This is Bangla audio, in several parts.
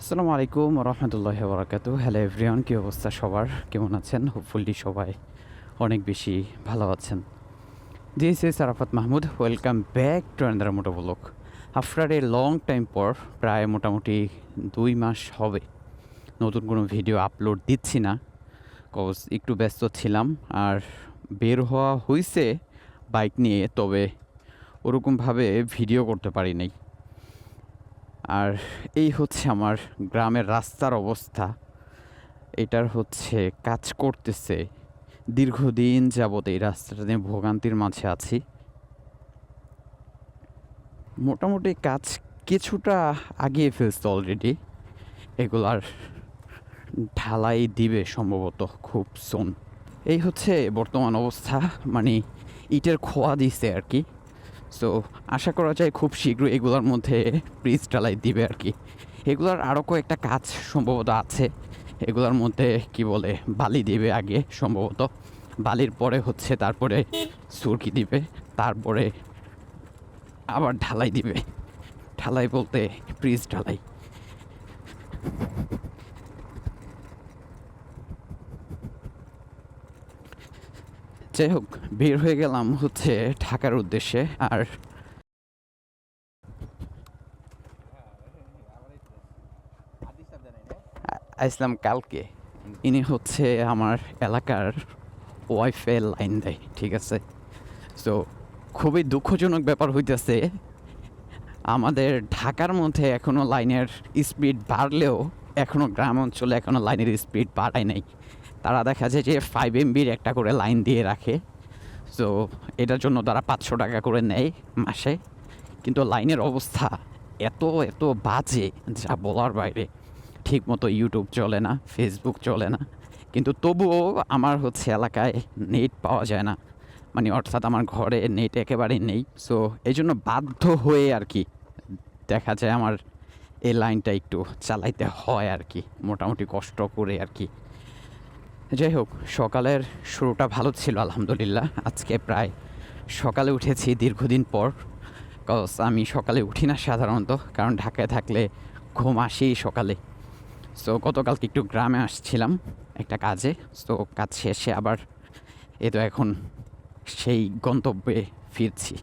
আসসালামু আলাইকুম রহমতুল্লাহ বরাকাত হ্যালো এভরিওয়ান কী অবস্থা সবার? কেমন আছেন? হোপফুলি সবাই অনেক বেশি ভালো আছেন। This is Arafat Mahmud. Welcome back to under moto block after a long time পর, প্রায় মোটামুটি দুই মাস হবে। নতুন কোনো ভিডিও আপলোড দিচ্ছি না। কজ একটু ব্যস্ত ছিলাম। আর বের হওয়া হয়েছে বাইক নিয়ে, তবে ওরকমভাবে ভিডিও করতে পারি নাই। আর এই হচ্ছে আমার গ্রামের রাস্তার অবস্থা। এটার হচ্ছে কাজ করতেছে। দীর্ঘদিন যাবত এই রাস্তাটা নিয়ে ভোগান্তির মাঝে আছি। মোটামুটি কাজ কিছুটা আগিয়ে ফেলছে অলরেডি এগুলার ঢালাই দিবে সম্ভবত খুব সোন এই হচ্ছে বর্তমান অবস্থা। মানে ইটের খোয়া দিছে আর কি। সো আশা করা যায় খুব শীঘ্র এগুলোর মধ্যে ব্রিজ ঢালাই দিবে আর কি। এগুলোর আরও কয়েকটা কাজ সম্ভবত আছে। এগুলোর মধ্যে, কি বলে, বালি দিবে আগে সম্ভবত। বালির পরে হচ্ছে তারপরে সুরকি দিবে, তারপরে আবার ঢালাই দিবে। ঢালাই বলতে ব্রিজ ঢালাই। যাই হোক, বের হয়ে গেলাম হচ্ছে ঢাকার উদ্দেশ্যে, আর আসলাম কালকে। ইনি হচ্ছে আমার এলাকার ওয়াইফে লাইন দেয়, ঠিক আছে? তো খুবই দুঃখজনক ব্যাপার হইতেছে, আমাদের ঢাকার মধ্যে এখনও লাইনের স্পিড বাড়লেও এখনও গ্রাম অঞ্চলে এখনও লাইনের স্পিড বাড়ায় নাই। তারা দেখা যায় যে ফাইভ এমবির একটা করে লাইন দিয়ে রাখে। সো এটার জন্য তারা পাঁচশো টাকা করে নেয় মাসে। কিন্তু লাইনের অবস্থা এত এত বাজে যা বলার বাইরে। ঠিক মতো ইউটিউব চলে না ফেসবুক চলে না। কিন্তু তবুও আমার হচ্ছে এলাকায় নেট পাওয়া যায় না। মানে অর্থাৎ আমার ঘরে নেট একেবারেই নেই। সো এই জন্য বাধ্য হয়ে আর কি দেখা যায় আমার এই লাইনটা একটু চালাইতে হয় আর কি। মোটামুটি কষ্ট করে আর কি। যাই হোক, সকালের শুরুটা ভালো ছিল, আলহামদুলিল্লাহ। আজকে প্রায় সকালে উঠেছি, দীর্ঘদিন পর। কজ আমি সকালে উঠি না সাধারণত, কারণ ঢাকায় থাকলে ঘুম আসেই সকালে। সো গতকালকে একটু গ্রামে আসছিলাম একটা কাজে। সো কাজ শেষে আবার এ তো এখন সেই গন্তব্যে ফিরছি।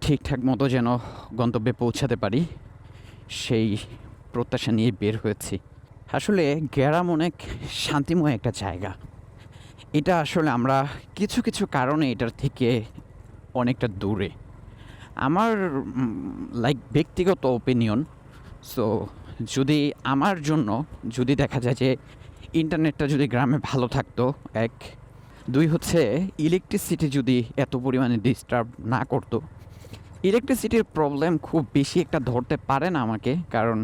ঠিকঠাক মতো যেন গন্তব্যে পৌঁছাতে পারি, সেই প্রত্যাশা নিয়ে বের হয়েছি। আসলে গ্রাম অনেক শান্তিময় একটা জায়গা। এটা আসলে আমরা কিছু কিছু কারণে এটার থেকে অনেকটা দূরে। আমার লাইক ব্যক্তিগত ওপিনিয়ন সো যদি আমার জন্য, যদি দেখা যায় যে ইন্টারনেটটা যদি গ্রামে ভালো থাকতো, এক, দুই হচ্ছে ইলেকট্রিসিটি যদি এত পরিমাণে ডিস্টার্ব না করতো ইলেকট্রিসিটির প্রবলেম খুব বেশি একটা ধরতে পারে না আমাকে, কারণ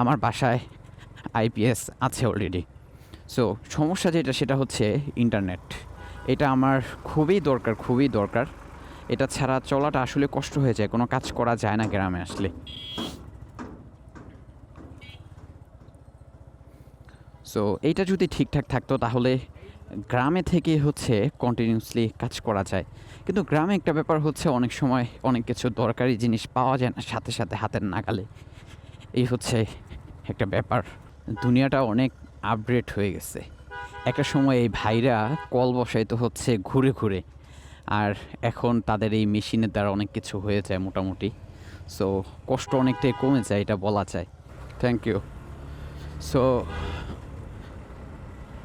আমার বাসায় আইপিএস আছে অলরেডি সো সমস্যা যেটা, সেটা হচ্ছে ইন্টারনেট এটা আমার খুবই দরকার খুবই দরকার। এটা ছাড়া চলাটা আসলে কষ্ট হয়ে যায়, কোনো কাজ করা যায় না গ্রামে আসলে। সো এইটা যদি ঠিকঠাক থাকতো, তাহলে গ্রামে থেকে হচ্ছে কন্টিনিউসলি কাজ করা যায়। কিন্তু গ্রামে একটা ব্যাপার হচ্ছে, অনেক সময় অনেক কিছু দরকারি জিনিস পাওয়া যায় না, সাথে সাথে হাতের নাগালে। এই হচ্ছে একটা ব্যাপার। দুনিয়াটা অনেক আপগ্রেড হয়ে গেছে। একটা সময় এই ভাইরা কল বসাইতে হচ্ছে ঘুরে ঘুরে। আর এখন তাদের এই মেশিনের দ্বারা অনেক কিছু হয়ে যায় মোটামুটি। সো কষ্ট অনেকটাই কমে যায়, এটা বলা যায়। থ্যাংক ইউ সো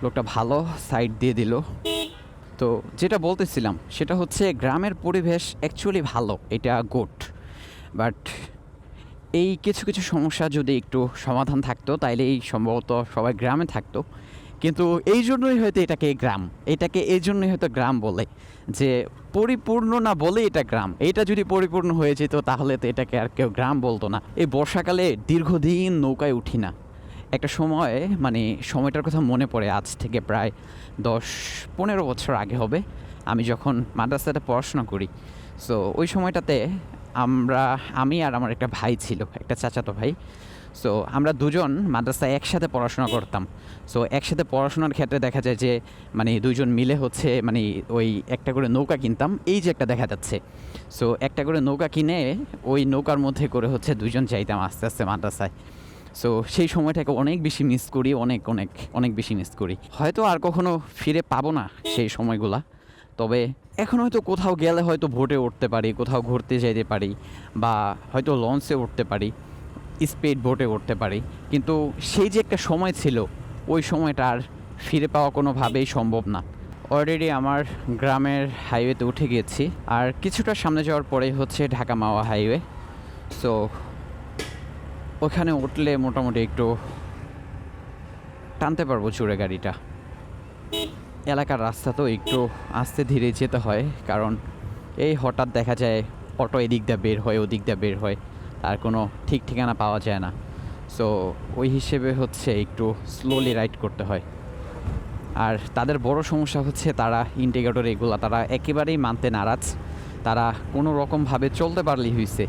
লোকটা ভালো সাইড দিয়ে দিল। তো যেটা বলতেছিলাম, সেটা হচ্ছে গ্রামের পরিবেশ অ্যাকচুয়ালি ভালো, এটা গুড বাট এই কিছু কিছু সমস্যা যদি একটু সমাধান থাকতো, তাইলে এই সম্ভবত সবাই গ্রামে থাকতো। কিন্তু এই জন্যই হয়তো এটাকে গ্রাম, এটাকে এই জন্যই হয়তো গ্রাম বলে। যে পরিপূর্ণ না বলে এটা গ্রাম, এটা যদি পরিপূর্ণ হয়ে যেত, তাহলে তো এটাকে আর কেউ গ্রাম বলতো না। এই বর্ষাকালে দীর্ঘদিন নৌকায় উঠি না। একটা সময় মানে সময়টার কথা মনে পড়ে, আজ থেকে প্রায় দশ, পনেরো বছর আগে হবে। আমি যখন মাদ্রাসাতে পড়াশোনা করি সো ওই সময়টাতে আমরা, আমি আর আমার একটা ভাই ছিল, একটা চাচাতো ভাই। সো আমরা দুজন মাদ্রাসায় একসাথে পড়াশোনা করতাম। সো একসাথে পড়াশোনার ক্ষেত্রে দেখা যায় যে মানে দুজন মিলে হচ্ছে মানে ওই একটা করে নৌকা কিনতাম। এই যে একটা দেখা যাচ্ছে। সো একটা করে নৌকা কিনে ওই নৌকার মধ্যে করে হচ্ছে দুজন চাইতাম আস্তে আস্তে মাদ্রাসায়। সো সেই সময়টাকে অনেক বেশি মিস করি, অনেক অনেক অনেক বেশি মিস করি। হয়তো আর কখনো ফিরে পাবো না সেই সময়গুলা। তবে এখন হয়তো কোথাও গেলে হয়তো ভোটে উঠতে পারি, কোথাও ঘুরতে যেতে পারি বা হয়তো লঞ্চে উঠতে পারি স্পিড বোটে উঠতে পারি। কিন্তু সেই যে একটা সময় ছিল, ওই সময়টা আর ফিরে পাওয়া কোনোভাবেই সম্ভব না। অলরেডি আমার গ্রামের হাইওয়েতে উঠে গিয়েছি আর কিছুটা সামনে যাওয়ার পরেই হচ্ছে ঢাকা মাওয়া হাইওয়ে সো ওখানে উঠলে মোটামুটি একটু টানতে পারব চুরে গাড়িটা। এলাকার রাস্তা তো একটু আস্তে ধীরে যেতে হয়, কারণ এই হঠাৎ দেখা যায় অটো এদিক দিয়ে বের হয়, ওদিক দিয়ে বের হয়, তার কোনো ঠিক ঠিকানা পাওয়া যায় না। সো ওই হিসেবে হচ্ছে একটু স্লোলি রাইড করতে হয়। আর তাদের বড় সমস্যা হচ্ছে তারা ইন্ডিকেটর এগুলো তারা একেবারেই মানতে নারাজ। তারা কোনো রকমভাবে চলতে পারলেই হয়েছে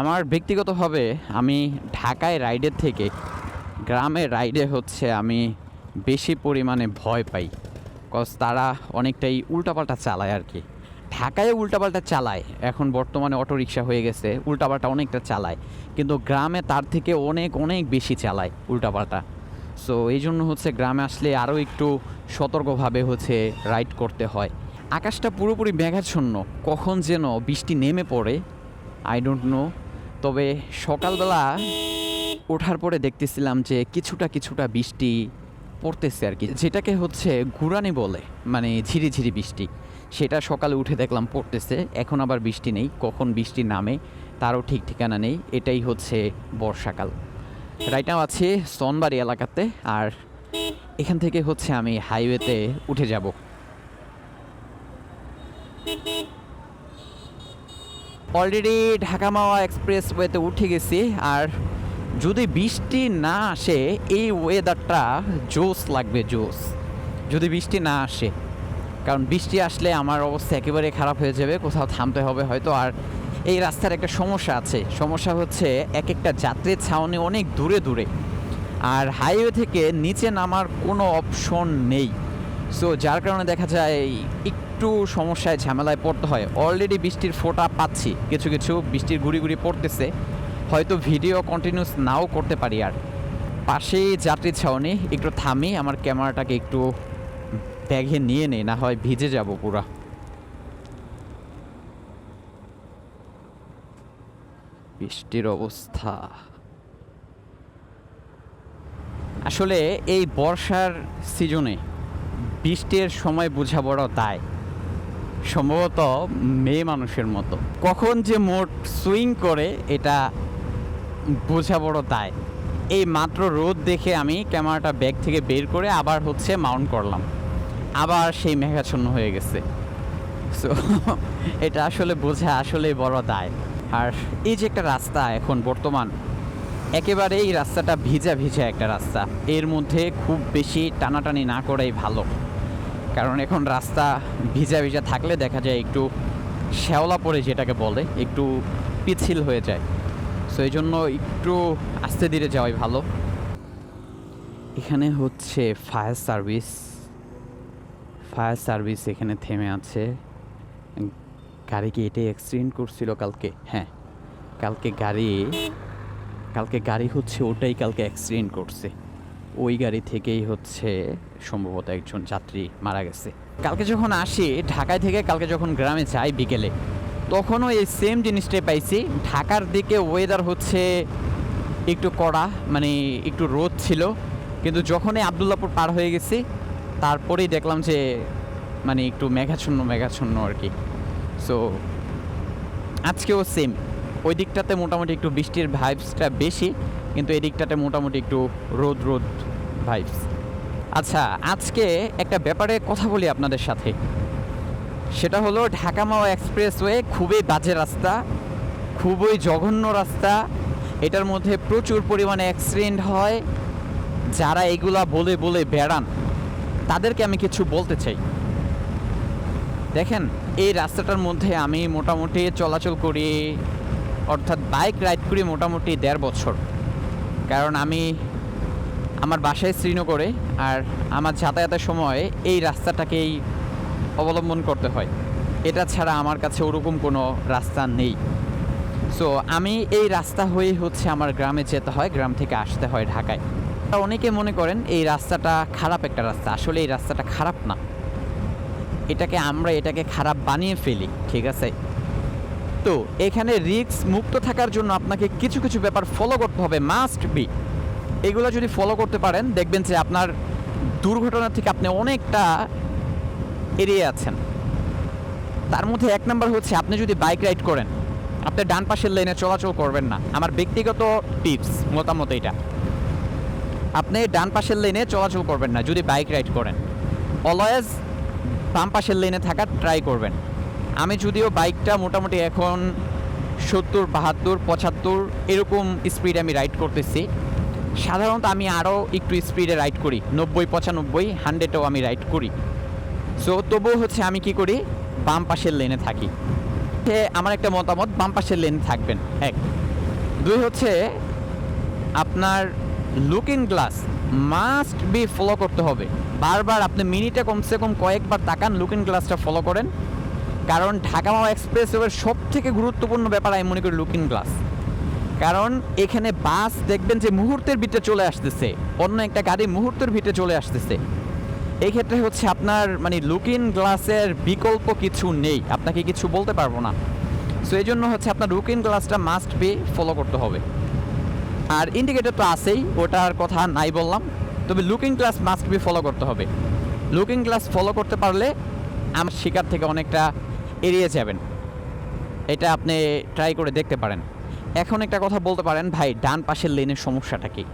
আমার ব্যক্তিগতভাবে আমি ঢাকায় রাইডের থেকে গ্রামে রাইডে হচ্ছে আমি বেশি পরিমাণে ভয় পাই। কজ তারা অনেকটাই উল্টাপাল্টা চালায় আর কি। ঢাকায় উল্টাপাল্টা চালায়, এখন বর্তমানে অটো রিক্সা হয়ে গেছে, উল্টাপাল্টা অনেকটা চালায়। কিন্তু গ্রামে তার থেকে অনেক অনেক বেশি চালায় উল্টাপাল্টা। সো এই জন্য হচ্ছে গ্রামে আসলে আরও একটু সতর্কভাবে হচ্ছে রাইড করতে হয়। আকাশটা পুরোপুরি মেঘাচ্ছন্ন, কখন যেন বৃষ্টি নেমে পড়ে আই ডোন্ট নো তবে সকালবেলা ওঠার পরে দেখতেছিলাম যে কিছুটা কিছুটা বৃষ্টি পড়তেছে আর কি। যেটাকে হচ্ছে ঘুরানি বলে মানে ঝিরি ঝিরি বৃষ্টি। সেটা সকালে উঠে দেখলাম পড়তেছে, এখন আবার বৃষ্টি নেই, কখন বৃষ্টি নামে তারও ঠিক ঠিকানা নেই, এটাই হচ্ছে বর্ষাকাল। রাইটাও আছে সনবাড়ি এলাকাতে, আর এখান থেকে হচ্ছে আমি হাইওয়েতে উঠে যাব। অলরেডি ঢাকা মাওয়া এক্সপ্রেস ওয়েতে উঠে গেছি, আর যদি বৃষ্টি না আসে, এই ওয়েদারটা জোস লাগবে জোস যদি বৃষ্টি না আসে, কারণ বৃষ্টি আসলে আমার অবস্থা একেবারে খারাপ হয়ে যাবে, কোথাও থামতে হবে হয়তো। আর এই রাস্তার একটা সমস্যা আছে, সমস্যা হচ্ছে এক একটা যাত্রীর ছাউনি অনেক দূরে দূরে, আর হাইওয়ে থেকে নিচে নামার কোনো অপশন নেই। সো যার কারণে দেখা যায় একটু সমস্যায়, ঝামেলায় পড়তে হয়। অলরেডি বৃষ্টির ফোঁটা পাচ্ছি, কিছু কিছু বৃষ্টির গুড়ি গুড়ি পড়তেছে। হয়তো ভিডিও কন্টিনিউস নাও করতে পারি আর। পাশেই যাত্রী ছাউনি, একটু থামি, আমার ক্যামেরাটাকে একটু ব্যাগে নিয়ে নেই, না হয় ভিজে যাব পুরা। বৃষ্টির অবস্থা। আসলে এই বর্ষার সিজনে বৃষ্টির সময় বোঝা বড় দায়। সম্ভবত মেয়ে মানুষের মতো। কখন যে মোট সুইং করে, এটা বোঝা বড় দায়। এই মাত্র রোদ দেখে আমি ক্যামেরাটা ব্যাগ থেকে বের করে আবার হচ্ছে মাউন্ট করলাম। আবার সেই মেঘাচ্ছন্ন হয়ে গেছে। সো এটা আসলে বোঝা আসলে বড় দায়। আর এই যে একটা রাস্তা এখন বর্তমান একেবারে এই রাস্তাটা ভিজা ভিজা একটা রাস্তা। এর মধ্যে খুব বেশি টানাটানি না করাই ভালো। কারণ এখন রাস্তা ভিজা ভিজা থাকলে দেখা যায় একটু শ্যাওলা পড়ে যেটাকে বলে, একটু পিছিল হয়ে যায়। সো এই জন্য একটু আস্তে ধীরে যাওয়াই ভালো। এখানে হচ্ছে ফায়ার সার্ভিস ফায়ার সার্ভিস এখানে থেমে আছে। গাড়ি কি এটাই অ্যাক্সিডেন্ট করছিল কালকে? হ্যাঁ কালকে গাড়ি কালকে গাড়ি হচ্ছে ওটাই কালকে অ্যাক্সিডেন্ট করছে। ওই গাড়ি থেকেই হচ্ছে সম্ভবত একজন যাত্রী মারা গেছে। কালকে যখন আসি, ঢাকায় থেকে কালকে যখন গ্রামে যাই বিকেলে তখনও এই সেম জিনিসটাই পাইছি। ঢাকার দিকে ওয়েদার হচ্ছে একটু কড়া মানে একটু রোদ ছিল। কিন্তু যখনই আবদুল্লাপুর পার হয়ে গেছি, তারপরেই দেখলাম যে মানে একটু মেঘাচ্ছন্ন মেঘাচ্ছন্ন আর কি। সো আজকেও সেম ওই দিকটাতে মোটামুটি একটু বৃষ্টির ভাইবসটা বেশি, কিন্তু এই দিকটাতে মোটামুটি একটু রোদ রোদ ভাইবস আচ্ছা আজকে একটা ব্যাপারে কথা বলি আপনাদের সাথে। সেটা হলো ঢাকা মাওয়া এক্সপ্রেসওয়ে, খুবই বাজে রাস্তা, খুবই জঘন্য রাস্তা। এটার মধ্যে প্রচুর পরিমাণে অ্যাক্সিডেন্ট হয়। যারা এগুলা বলে বলে বেড়ান, তাদেরকে আমি কিছু বলতে চাই। দেখেন, এই রাস্তাটার মধ্যে আমি মোটামুটি চলাচল করি, অর্থাৎ বাইক রাইড করি মোটামুটি দেড় বছর। কারণ আমি আমার বাসায় শ্রীনগরে, আর আমার যাতায়াতের সময় এই রাস্তাটাকেই অবলম্বন করতে হয়। এটা ছাড়া আমার কাছে ওরকম কোনো রাস্তা নেই। সো আমি এই রাস্তা হয়ে হচ্ছে আমার গ্রামে যেতে হয়, গ্রাম থেকে আসতে হয় ঢাকায়। অনেকে মনে করেন এই রাস্তাটা খারাপ একটা রাস্তা। আসলে এই রাস্তাটা খারাপ না। এটাকে আমরা এটাকে খারাপ বানিয়ে ফেলি, ঠিক আছে? তো, এখানে রিক্স মুক্ত থাকার জন্য আপনাকে কিছু কিছু ব্যাপার ফলো করতে হবে মাস্ট বি এগুলো যদি ফলো করতে পারেন, দেখবেন যে আপনার দুর্ঘটনা থেকে আপনি অনেকটা এড়িয়ে আছেন। তার মধ্যে এক নম্বর হচ্ছে, আপনি যদি বাইক রাইড করেন, আপনি ডান পাশের লেনে চলাচল করবেন না। আমার ব্যক্তিগত টিপস, মতামত এটা আপনি ডান পাশের লেনে চলাচল করবেন না, যদি বাইক রাইড করেন। অলওয়েজ বাম পাশের লেনে থাকার ট্রাই করবেন। আমি যদিও বাইকটা মোটামুটি এখন সত্তর, বাহাত্তর, পঁচাত্তর এরকম স্পিডে আমি রাইড করতেছি। সাধারণত আমি আরও একটু স্পিডে রাইড করি। নব্বই, পঁচানব্বই হান্ড্রেডেও আমি রাইড করি। সো তবুও হচ্ছে আমি কি করি? বাম পাশের লেনে থাকি। সে আমার একটা মতামত, বাম পাশের লেনে থাকবেন। এক। দুই হচ্ছে, আপনার looking glass must be follow করতে হবে। বারবার আপনি মিনিটে কমসে কম কয়েকবার তাকান লুকিং গ্লাসটা ফলো করেন। কারণ ঢাকা মাওয়া এক্সপ্রেসওয়ের সব থেকে গুরুত্বপূর্ণ ব্যাপার আমি মনে করি লুকিং গ্লাস কারণ এখানে বাস দেখবেন যে মুহূর্তের ভিতরে চলে আসতেছে। অন্য একটা গাড়ি মুহূর্তের ভিতরে চলে আসতেছে। এই ক্ষেত্রে হচ্ছে আপনার মানে লুকিং গ্লাসের বিকল্প কিছু নেই। আপনাকে কিছু বলতে পারব না। সো এই জন্য হচ্ছে আপনার লুকিং গ্লাসটা মাস্ট বি ফলো করতে হবে। আর ইন্ডিকেটর তো আছেই, ওটার কথা নাই বললাম। তবে looking glass must be follow করতে হবে। লুকিং গ্লাস ফলো করতে পারলে আমার শিকার থেকে অনেকটা এড়িয়ে যাবেন। এটা আপনি ট্রাই করে দেখতে পারেন। এখন একটা কথা বলতে পারেন, ভাই, ডান পাশের লেনের সমস্যাটা কি?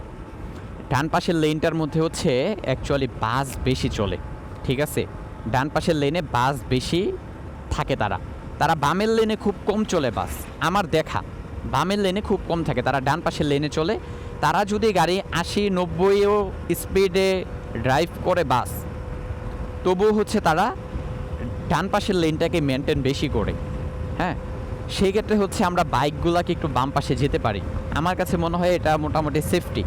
ডান পাশের লেনটার মধ্যে হচ্ছে অ্যাকচুয়ালি বাস বেশি চলে, ঠিক আছে? ডান পাশের লেনে বাস বেশি থাকে তারা। তারা বামের লেনে খুব কম চলে বাস, আমার দেখা। বামের লেনে খুব কম থাকে, তারা ডান পাশের লেনে চলে। তারা যদি গাড়ি আশি, নব্বইও স্পিডে ড্রাইভ করে বাস, তবুও হচ্ছে তারা ডান পাশের লেনটাকে মেনটেন বেশি করে হ্যাঁ? সেই ক্ষেত্রে হচ্ছে আমরা বাইকগুলোকে একটু বাম পাশে যেতে পারি। আমার কাছে মনে হয় এটা মোটামুটি সেফটি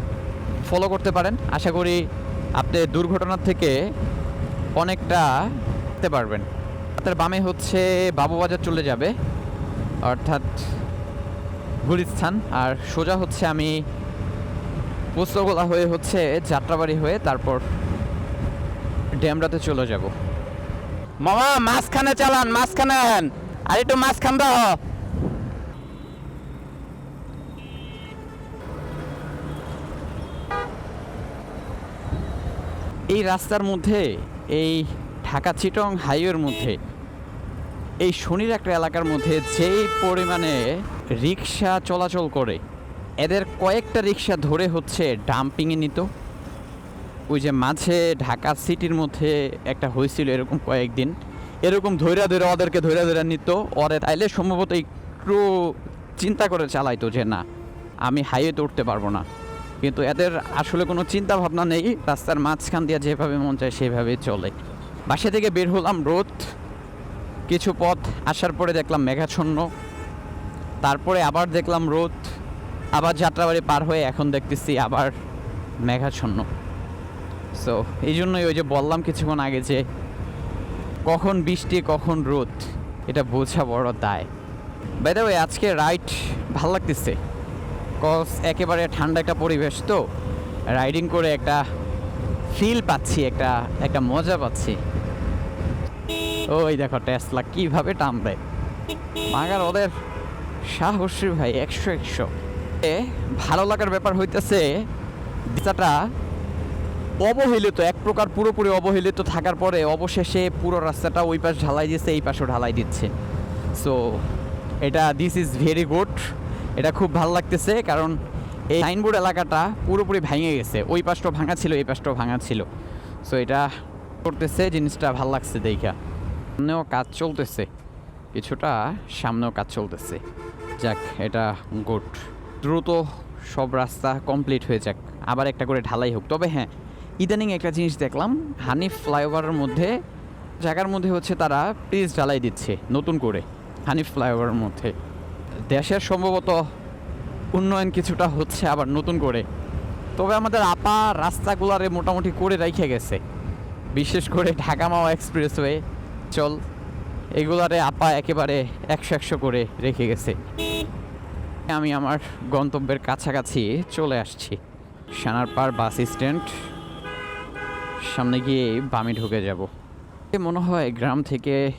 ফলো করতে পারেন। আশা করি আপনি দুর্ঘটনার থেকে অনেকটা যেতে পারবেন। আপনার বামে হচ্ছে বাবুবাজার চলে যাবে। অর্থাৎ গুলিস্থান। আর সোজা হচ্ছে আমি পুস্তকলা হয়ে হচ্ছে যাত্রাবাড়ি হয়ে তারপর ড্যামরাতে চলে যাব। মামা, মাঝখানে চালান, মাঝখানে। আর একটু মাঝখান দাও। এই রাস্তার মধ্যে, এই ঢাকা চিটং হাইওয়ের মধ্যে, এই শনির একটা এলাকার মধ্যে যেই পরিমাণে রিক্সা চলাচল করে, এদের কয়েকটা রিক্সা ধরে হচ্ছে ডাম্পিংয়ে নিত। ওই যে মাঝে ঢাকা সিটির মধ্যে একটা হয়েছিল এরকম কয়েকদিন, এরকম ধৈরা ধরে ওদেরকে ধৈরা ধরে নিত, ওরে তাইলে সম্ভবত একটু চিন্তা করে চালাইতো যে না, আমি হাইওয়েতে উঠতে পারব না। কিন্তু এদের আসলে কোনো চিন্তা ভাবনা নেই। রাস্তার মাঝখান দিয়ে যেভাবে মন চায় সেভাবেই চলে। বাসা থেকে বের হলাম রোদ। কিছু পথ আসার পরে দেখলাম মেঘাচ্ছন্ন। তারপরে আবার দেখলাম রোদ। আবার যাত্রাবাড়ি পার হয়ে এখন দেখতেছি আবার মেঘাচ্ছন্ন। সো এই জন্যই ওই যে বললাম কিছুক্ষণ আগে যে, কখন বৃষ্টি, কখন রোদ, এটা বোঝা বড় দায়। বাইদা আজকে রাইড ভালো লাগতেছে। কজ একেবারে ঠান্ডা একটা পরিবেশ, তো রাইডিং করে একটা ফিল পাচ্ছি, একটা একটা মজা পাচ্ছি। ওই দেখো টেসলা কীভাবে দেয় মাগার ওদের সাহসী ভাই, একশো একশো। এ, ভালো লাগার ব্যাপার হইতেছে, দিশাটা অবহেলিত, এক প্রকার পুরোপুরি অবহেলিত থাকার পরে অবশেষে পুরো রাস্তাটা ওই পাশ ঢালাই দিচ্ছে এই পাশেও ঢালাই দিচ্ছে। সো এটা দিস ইজ ভেরি গুড এটা খুব ভালো লাগতেছে, কারণ এই সাইনবোর্ড এলাকাটা পুরোপুরি ভেঙে গেছে। ওই পাশটাও ভাঙা ছিল, এই পাশটাও ভাঙা ছিল। সো এটা করতেছে, জিনিসটা ভালো লাগছে দেখা। সামনেও কাজ চলতেছে। কিছুটা সামনেও কাজ চলতেছে। যাক, এটা গুড। দ্রুত সব রাস্তা কমপ্লিট হয়ে যাক। আবার একটা করে ঢালাই হোক। তবে হ্যাঁ ইদানিং একটা জিনিস দেখলাম, হানিফ ফ্লাইওভারের মধ্যে, জায়গার মধ্যে হচ্ছে তারা পিচ ঢালাই দিচ্ছে, নতুন করে হানিফ ফ্লাইওভারের মধ্যে। দেশের সম্ভবত উন্নয়ন কিছুটা হচ্ছে আবার নতুন করে। তবে আমাদের আপা রাস্তাগুলারে মোটামুটি করে রেখে গেছে। বিশেষ করে ঢাকা মাওয়া এক্সপ্রেসওয়ে, চল, এগুলারে আপা একেবারে একশো একশো করে রেখে গেছে। আমি আমার গন্তব্যের কাছাকাছি চলে আসছি। Sanarpar bus stand. সামনে গিয়ে বামে ঢুকে যাব। মনে হয় গ্রাম থেকে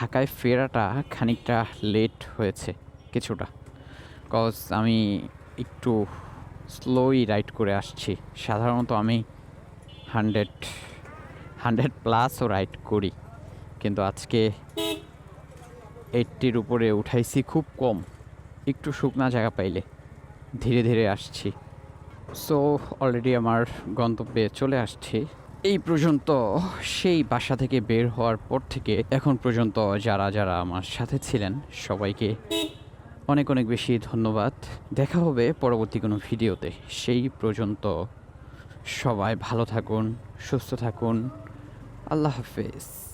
ঢাকায় ফেরাটা খানিকটা লেট হয়েছে কিছুটা। কজ আমি একটু স্লোই রাইড করে আসছি। সাধারণত আমি হান্ড্রেড হান্ড্রেড প্লাসও রাইড করি। কিন্তু আজকে এইটটির উপরে উঠাইছি খুব কম। একটু শুকনা জায়গা পাইলে ধীরে ধীরে আসছি। সো অলরেডি আমার গন্তব্যে চলে আসছি। এই পর্যন্ত সেই বাসা থেকে বের হওয়ার পর থেকে এখন পর্যন্ত যারা যারা আমার সাথে ছিলেন, সবাইকে অনেক অনেক বেশি ধন্যবাদ। দেখা হবে পরবর্তী কোনো ভিডিওতে। সেই পর্যন্ত সবাই ভালো থাকুন, সুস্থ থাকুন। আল্লাহ হাফেজ।